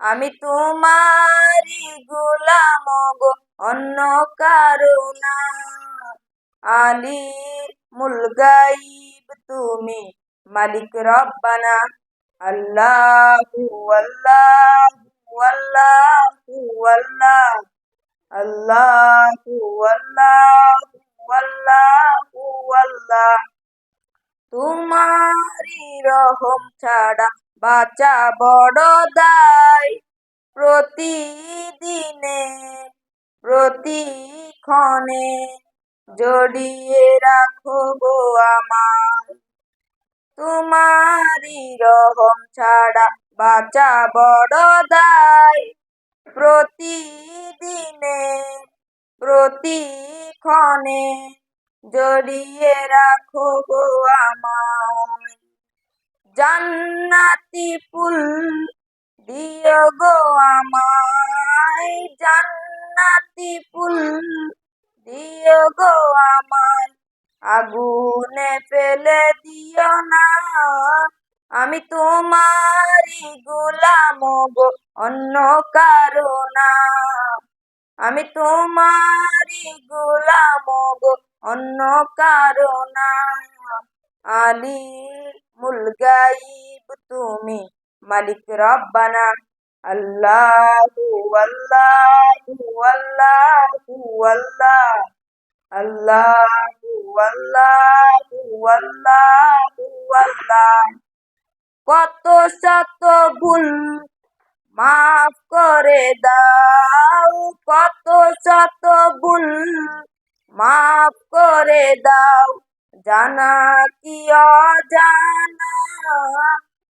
আমি তোমারি গোলাম গো, অন্য কারও না। আলী মুলগাইব তুমি, মালিক রব্বানা। আল্লাহু আল্লাহু আল্লাহু আল্লাহ। আল্লাহু আল্লাহু আল্লাহু আল্লাহ। তোমারি রহম ছাড়া বাঁচা বড় দায়। প্রতিদিনে, প্রতিক্ষণে জড়িয়ে রাখো গো আমার তোমারি রহম ছাড়া বাঁচা বড় দায়। প্রতিদিনে, প্রতিক্ষণে জড়িয়ে রাখো গো আমায়। জান্নাতি ফুল দিও গো আমায়। জান্নাতি ফুল দিও গো আমায়। আগুনে ফেলে দিও না। আমি তোমারই গোলাম গো, অন্য কারও না। আমি তোমারই গোলাম গো, অন্য কারও না। আলী মুলগাইব তুমি মালিক রব্বানা। আল্লাহু আল্লাহু আল্লাহু আল্লাহ। আল্লাহু আল্লাহু আল্লাহু আল্লাহ। কত শত ভুল মাফ করে দাও, কত শত ভুল মাফ করে দাও। জানা কি অজানা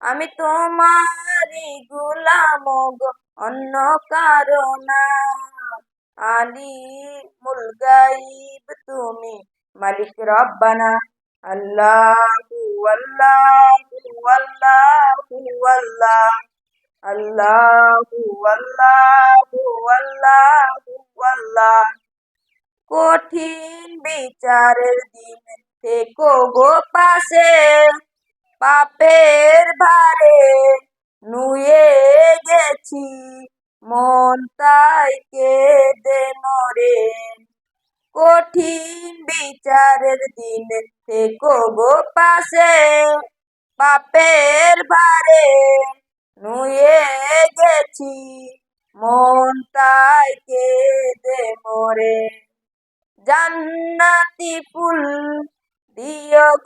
আমি তোমারই গুলাম গো, অন্য কারণা আলী মুলগাইব তুমি, মালিক রব্বানা। আল্লাহু আল্লাহু আল্লাহ। আল্লাহু আল্লাহু আল্লাহু আল্লাহ। কঠিন বিচারের দিন থেকো গো পাশে। পাপের ভারে নুয়ে গেছি, মন তাই কেঁদে মরে। কঠিন বিচারের দিন থেকো গো পাশে। পাপের ভারে নুয়ে গেছি, মন তাই কেঁদে মরে। জান্নাতি ফুল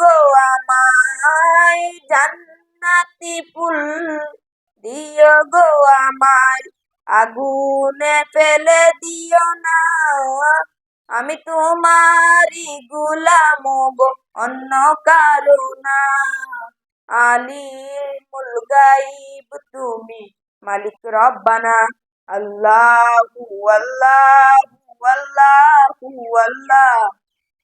গো আমায় জান্নাতি ফুল দিও গো আমায় আগুনে ফেলে দিও না আমি তোমারই গুলাম গো অন্য কারও না আলী মুলগাইব তুমি মালিক রব্বানা আল্লাহু আল্লাহু আল্লাহু আল্লাহ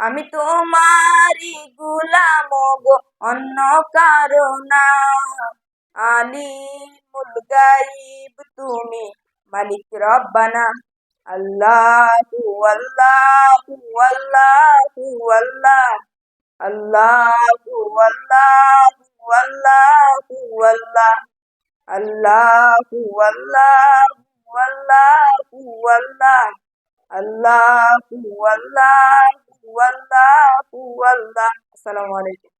আমি তোমারি গুলাম গো, অন্য কারও না। আলী মুলগাইব তুমি মালিক রব্বানা। আল্লাহু আল্লাহু আল্লাহু আল্লাহ। আল্লাহু আল্লাহু আল্লাহু আল্লাহ। আল্লাহু আল্লাহু আল্লাহু আল্লাহ। আল্লাহু আল্লাহু আল্লাহু আল্লাহ আসসালামু আলাইকুম